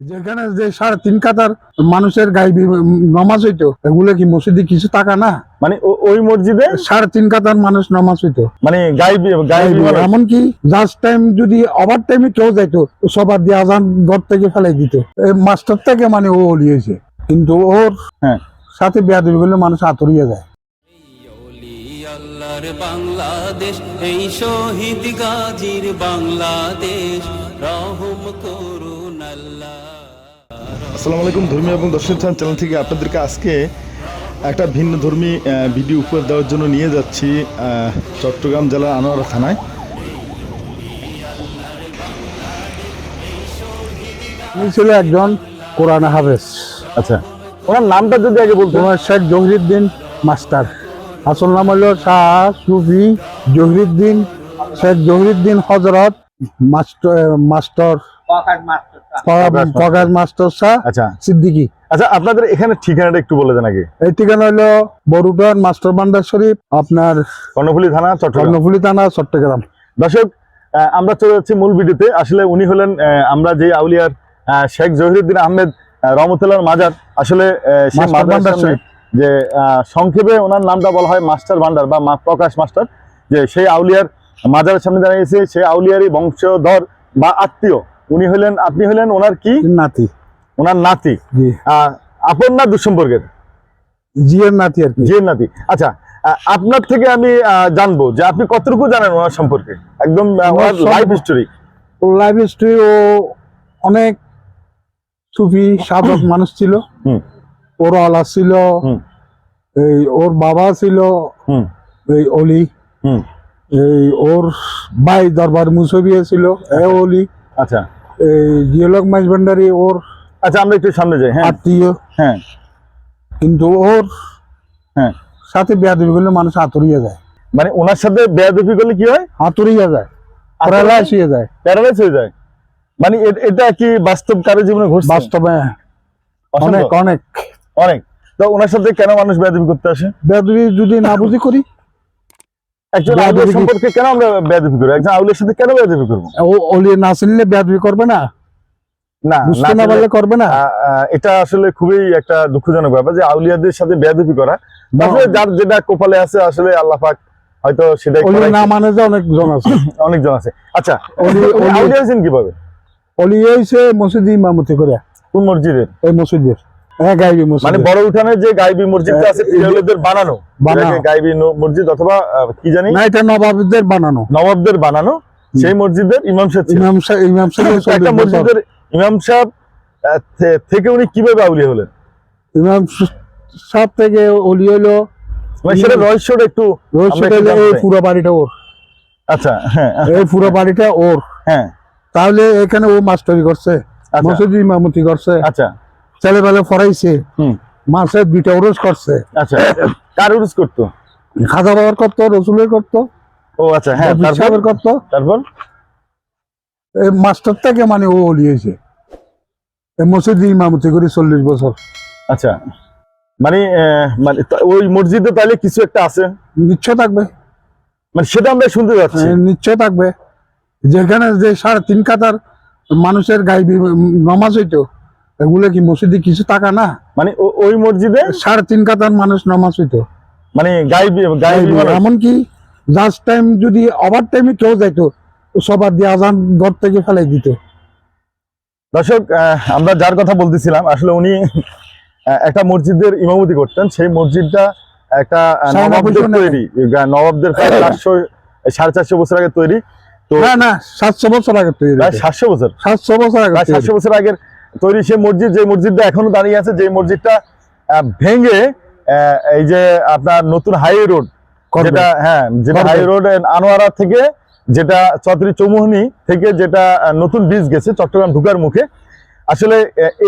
যেখানে যে সাড়ে তিন কাতার মানুষের গায়ে নমাজ হইতো এগুলো কি মসজিদে কিছু টাকা না? মানে ওই মসজিদে? সাড়ে তিন কাতার মানুষ নমাজ হইতো। মানে গাইবি গাইবি এমনকি জাস্ট টাইম যদি ওভার টাইমে কেউ যাইতো সবার দিয়ে আজান ঘর থেকে ফেলাই দিত। মাস্টার থেকে মানে ও অলিয়েছে কিন্তু ওর হ্যাঁ। সাথে দেবে করলে মানুষ আতরিয়ে যায়। বাংলাদেশ এই শহীদ গাজীর বাংলাদেশ রহম আল্লাহ আসসালামু আলাইকুম ধর্মীয় এবং দর্শন চ্যানেল থেকে আপনাদেরকে আজকে একটা ভিন্ন ধর্মী ভিডিও উপহার দেওয়ার জন্য নিয়ে যাচ্ছি চট্টগ্রাম জেলার আনোয়ারা থানায়। উনি ছিল একজন কোরআন হাফেজ। আচ্ছা। ওনার নামটা যদি আগে বলতে তোমার শেখ জহিরুদ্দিন মাস্টার। আসল নাম হলো শাহ সুফি জহিরুদ্দিন শেখ জহিরুদ্দিন হজরত মাস্টার মাস্টার আচ্ছা। আচ্ছা আপনাদের এখানে ঠিকানাটা একটু বলে দেন আগে। এই ঠিকানা হলো বরুডান মাস্টার ভান্ডার শরীফ আপনার কর্ণফুলী থানা কর্ণফুলি থানা চট্টগ্রাম। দর্শক আমরা চলে যাচ্ছি মূল ভিডিওতে। আসলে উনি হলেন আমরা যে আউলিয়ার শেখ জহিরুদ্দিন আহমেদ আহ, রহমতুল্লাহর মাজার। আসলে। যে আহ, সংক্ষেপে ওনার নামটা বলা হয় মাস্টার ভান্ডার বা মা প্রকাশ মাস্টার। যে সেই আউলিয়ার মাজারের সামনে দাঁড়িয়েছে সেই আউলিয়ারই বংশধর বা আত্মীয়। উনি হলেন আপনি হলেন ওনার কি? নাতি। ওনার নাতি। আপন না দুঃসম্পর্কের? জিয়ের নাতি আর কি। জিয়ের নাতি। আচ্ছা আপনার থেকে আমি জানব যে আপনি কতটুকু জানেন ওনার সম্পর্কে? একদম ওনার লাইফ হিস্টোরি লাইফ হিস্ট্রি ও অনেক সুফি সাধক মানুষ ছিল। হুম। ওর আলা ছিল। হুম। এই ওর বাবা ছিল। হুম। এই অলি। হুম। এই ওর ভাই দরবার মুসবিয়া ছিল। এ অলি। আচ্ছা। এই মাইজ ভান্ডারি ওর আচ্ছা আমরা একটু সামনে যাই হ্যাঁ। আত্মীয়। হ্যাঁ। কিন্তু ওর হ্যাঁ। সাথে বেয়াদবি করলে মানুষ আতরিয়ে যায়। মানে ওনার সাথে বেয়াদবি করলে কি হয়? আতরিয়ে যায়। প্যারালাইস হয়ে যায়। প্যারালাইজ হয়ে যায়। মানে এটা কি বাস্তব কারও জীবনে ঘটছে? বাস্তবে। অনেক অনেক। অনেক। তো ওনার সাথে কেন মানুষ বেয়াদবি করতে আসে? বেয়াদবি যদি না বুঝি করি একজন বেয়াদবি সম্পর্কে কেন আমরা বেয়াদবি করি একজন আউলিয়ার সাথে কেন বেয়াদবি করব? ও অলি না চিনলে বেয়াদবি করবে না? না বুঝতে না না পারলে করবে না? এটা আসলে খুবই একটা দুঃখজনক ব্যাপার যে আউলিয়াদের সাথে বেয়াদবি করা। আসলে যার যেটা কপালে আছে আসলে আল্লাহ পাক হয়তো সেটাই না মানে যে অনেক জন আছে। অনেকজন আছে। আচ্ছা আউলিয়া হয়েছেন কীভাবে? হয়েছে মসজিদ ইমামতি করে কোন মসজিদের? এই মসজিদের। হ্যাঁ গাইবি মানে বড় উঠানের যে গাইবি মসজিদটা আছে হ্যাঁ, বানানো। গাইবি মসজিদ অথবা কি জানি? না এটা নবাবদের বানানো। নবাবদের বানানো। সেই মসজিদের ইমাম সাহেব ইমাম সাহেব ইমাম সাহেব একটা মসজিদের ইমাম সাহেব থেকে উনি কীভাবে আউলিয়া হলেন? ইমাম সাহেব থেকে অলি হলো মানে সেটা রহস্যটা একটু এই পুরো বাড়িটা ওর। আচ্ছা হ্যাঁ এই পুরো বাড়িটা ওর। হ্যাঁ। তাহলে এখানে ও মাস্টারি করছে আচ্ছা। মসজিদ ইমামতি করছে। আচ্ছা। ছেলেবেলে হুম। মাসে দুইটা ওরস করছে। আচ্ছা কার উরুস করতো? খাজা বাবার করতো রসুলের করতো ও আচ্ছা হ্যাঁ তারপর? করতো। তারপর? এই মাস্টার থেকে মানে ও মসজিদ ইমামতি করে চল্লিশ বছর। আচ্ছা মানে মানে ওই মসজিদে তাহলে কিছু একটা আছে? নিশ্চয় থাকবে। মানে সেটা আমরা শুনতে যাচ্ছি নিশ্চয় থাকবে। যেখানে যে সাড়ে তিন কাতার মানুষের গায়ে নমাজ হইতো এগুলো কি মসজিদে কিছু টাকা না? মানে ওই মসজিদে? সাড়ে তিন কাতার মানুষ নমাজ হইতো মানে এমনকি জাস্ট টাইম যদি ওভার টাইমে কেউ যাইতো সবার দিয়ে আজান ঘর থেকে ফেলাই দিত। দর্শক আমরা যার কথা বলতেছিলাম আসলে উনি একটা মসজিদের ইমামতি করতেন। সেই মসজিদটা একটা নবাবদের তৈরি। নবাবদের প্রায় চারশো সাড়ে চারশো বছর আগে তৈরি। তো না না সাতশো বছর আগে তৈরি। সাতশো বছর। সাতশো বছর আগে সাতশো বছর আগের তৈরি সেই মসজিদ যে মসজিদটা এখনও দাঁড়িয়ে আছে যে মসজিদটা ভেঙে এই যে আপনার নতুন হাইওয়ে রোড যেটা হ্যাঁ যেটা করবে। হাই রোড আনোয়ারা থেকে যেটা চৌধুরী চৌমুহনী থেকে যেটা নতুন ব্রিজ গেছে চট্টগ্রাম ঢুকার মুখে। আসলে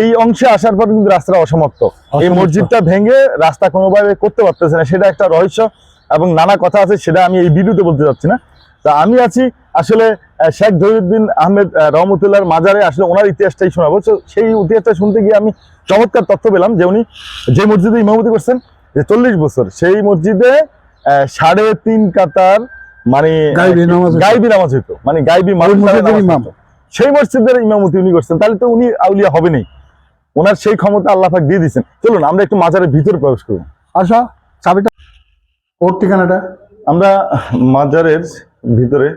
এই অংশে আসার পর কিন্তু রাস্তাটা অসমাপ্ত। এই মসজিদটা ভেঙে রাস্তা কোনোভাবে করতে পারতেছে না সেটা একটা রহস্য এবং নানা কথা আছে সেটা আমি এই ভিডিওতে বলতে চাচ্ছি না। তা আমি আছি আসলে শেখ জহিরুদ্দিন আহমেদ আহ, রহমতুল্লাহর মাজারে আসলে ওনার ইতিহাসটাই শোনাবো। তো সেই ইতিহাসটা শুনতে গিয়ে আমি চমৎকার তথ্য পেলাম যে উনি যে মসজিদে ইমামতি করছেন যে চল্লিশ বছর সেই মসজিদে সাড়ে তিন কাতার মানে গাইবি নামাজ হইতো। মানে গাইবি ইমাম। সেই মসজিদের ইমামতি উনি করছেন তাহলে তো উনি আউলিয়া হবেনই। ওনার সেই ক্ষমতা আল্লাহ পাক দিয়ে দিচ্ছেন চলুন আমরা একটু মাজারের ভিতরে প্রবেশ করব। আসো চাবিটা ওর ঠিকানাটা? আমরা মাজারের ভিতরে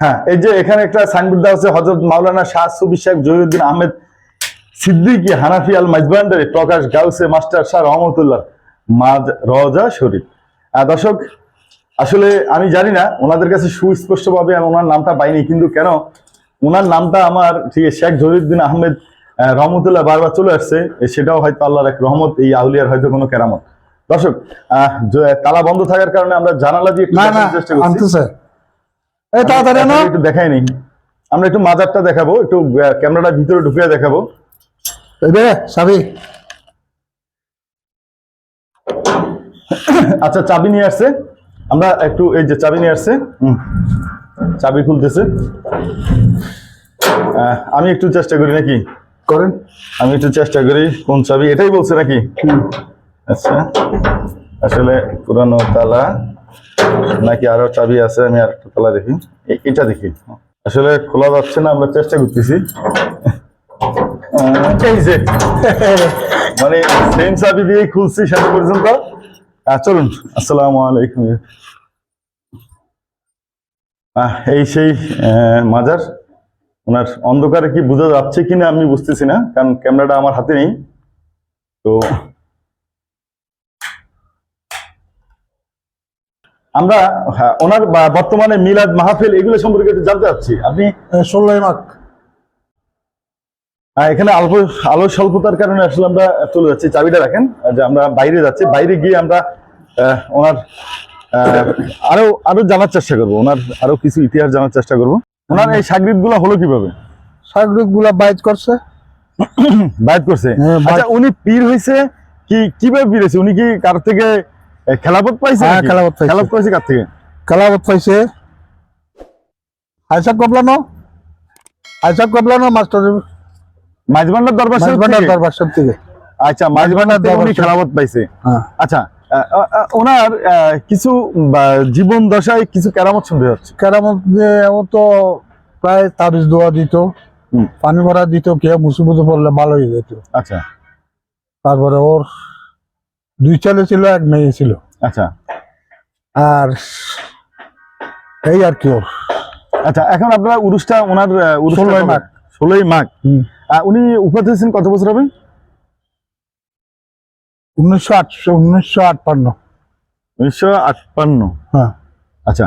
হ্যাঁ এই যে এখানে একটা সাইনবোর্ড দেওয়া আছে হজরত মাওলানা শাহ সুবি শেখ জহিরুদ্দিন আহমেদ সিদ্দিকী হানাফি আল মাজবান্ডারি প্রকাশ গাউসে মাস্টার শাহ রহমতুল্লাহ মাজ রজা শরীফ। দর্শক আসলে আমি জানি না ওনাদের কাছে সুস্পষ্টভাবে আমি ওনার নামটা পাইনি কিন্তু কেন? ওনার নামটা আমার ঠিক শেখ জহিরুদ্দিন আহমেদ রহমতুল্লাহ বারবার চলে আসছে সেটাও হয়তো আল্লাহর এক রহমত এই আউলিয়ার হয়তো কোনো কেরামত। দর্শক আহ, তালা বন্ধ থাকার কারণে আমরা জানালা দিয়ে চেষ্টা করছি। এই তাড়াতাড়ি আপনাকে একটু দেখাই নেই। আমরা একটু মাজারটা দেখাবো একটু ক্যামেরাটা ভিতরে ঢুকিয়ে দেখাবো। রে চাবি আচ্ছা চাবি নিয়ে আসছে। আমরা একটু এই যে চাবি নিয়ে আসছে। চাবি খুলতেছে। আমি একটু চেষ্টা করি নাকি? করেন। আমি একটু চেষ্টা করি কোন চাবি এটাই বলছে নাকি? আচ্ছা আসলে পুরানো তালা। নাকি আরও চাবি আছে, আমি আর একটা তালা দেখি। এটা দেখি। আসলে খোলা যাচ্ছে না, আমরা চেষ্টা করতেছি। মানে সেম চাবি দিয়েই খুলছি শেষ পর্যন্ত। চলুন, আসসালামু আলাইকুম। এই সেই মাজার। ওনার অন্ধকারে কি বোঝা যাচ্ছে কিনা আমি বুঝতেছি না, কারণ ক্যামেরাটা আমার হাতে নেই। তো আমরা হ্যাঁ, ওনার বর্তমানে মিলাদ মাহফিল এগুলো সম্পর্কে একটু জানতে চাচ্ছি। আপনি ষোলোই মাক আহ, এখানে অল্প আলো স্বল্পতার কারণে আসলে আমরা চলে যাচ্ছি। চাবিটা রাখেন যে আমরা বাইরে যাচ্ছি। বাইরে গিয়ে আমরা ওনার আরও আরও জানার চেষ্টা করব। ওনার আরও কিছু ইতিহাস জানার চেষ্টা করব। ওনার এই সাগরিদগুলো হলো কীভাবে? সাগরিকগুলা বাইট করছে। বাইট করছে? হ্যাঁ, আচ্ছা উনি পীর হয়েছে কি কীভাবে পীর হয়েছে? উনি কি কার থেকে খেলাপথ পাইছে হ্যাঁ? খেলাপথ পাইছে। খেলাপথ পাইছে কার থেকে? কালাবত পাইছে। কবলানো কবলানো মাস্টার মাঝবান্ডার দরবার মাঝবান্ডার দরবার সব থেকে। আচ্ছা মাঝবান্ডার দরবার খেলাপথ পাইছে। হ্যাঁ। আচ্ছা ওনার কিছু জীবন দশায় কিছু কেরামত শুনতে যাচ্ছে। কেরামত ও তো প্রায় তাবিজ দোয়া দিত পানি ভরা দিত কে মুসিবতে পড়লে ভালো হয়ে যেত আচ্ছা। তারপরে ওর দুই ছেলে ছিল এক মেয়ে ছিল। আচ্ছা। আর এই আর কি ওর। আচ্ছা এখন আপনারা উরুসটা ওনার ষোলোই মাঘ। ষোলোই মাঘ। উনি উপাধি হয়েছেন কত বছর হবে? উনিশশো আটশো উনিশশো আটপান্ন। উনিশশো আটপান্ন। হ্যাঁ। আচ্ছা।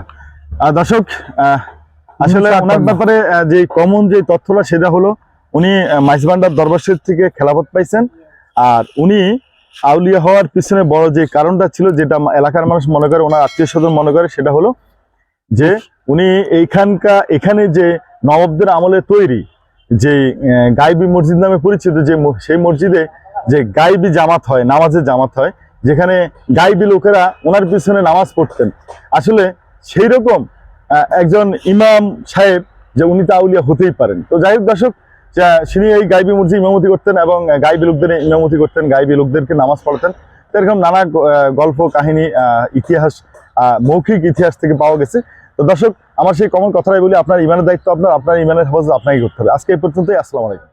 দর্শক আসলে 1958 ওনার ব্যাপারে যে কমন যে তথ্যটা সেটা হলো উনি মাইজবান্ডার দরবার শরীফ থেকে খেলাপথ পাইছেন। আর উনি আউলিয়া হওয়ার পিছনে বড় যে কারণটা ছিল, যেটা এলাকার মানুষ মনে করে, ওনার আত্মীয় স্বজন মনে করে, সেটা হলো যে উনি এইখানকার এখানে যে নবাবদের আমলে তৈরি যে গাইবি মসজিদ নামে পরিচিত যে সেই মসজিদে যে গাইবি জামাত হয়, নামাজের জামাত হয়, যেখানে গাইবি লোকেরা ওনার পিছনে নামাজ পড়তেন। আসলে সেই রকম একজন ইমাম সাহেব যে উনি তা আউলিয়া হতেই পারেন। তো যাই হোক দর্শক তিনি এই গাইবি মসজিদ ইমামতি করতেন এবং গাইবি লোকদের ইমামতি করতেন, গাইবি লোকদেরকে নামাজ পড়াতেন। এরকম নানা গল্প, কাহিনী ইতিহাস মৌখিক ইতিহাস থেকে পাওয়া গেছে। তো দর্শক, আমার সেই কমন কথাটাই বলি, আপনার ইমানের দায়িত্ব আপনার আপনার ইমানের হেফাজত আপনাকে করতে হবে। আজকে এই পর্যন্তই, আসসালামু আলাইকুম।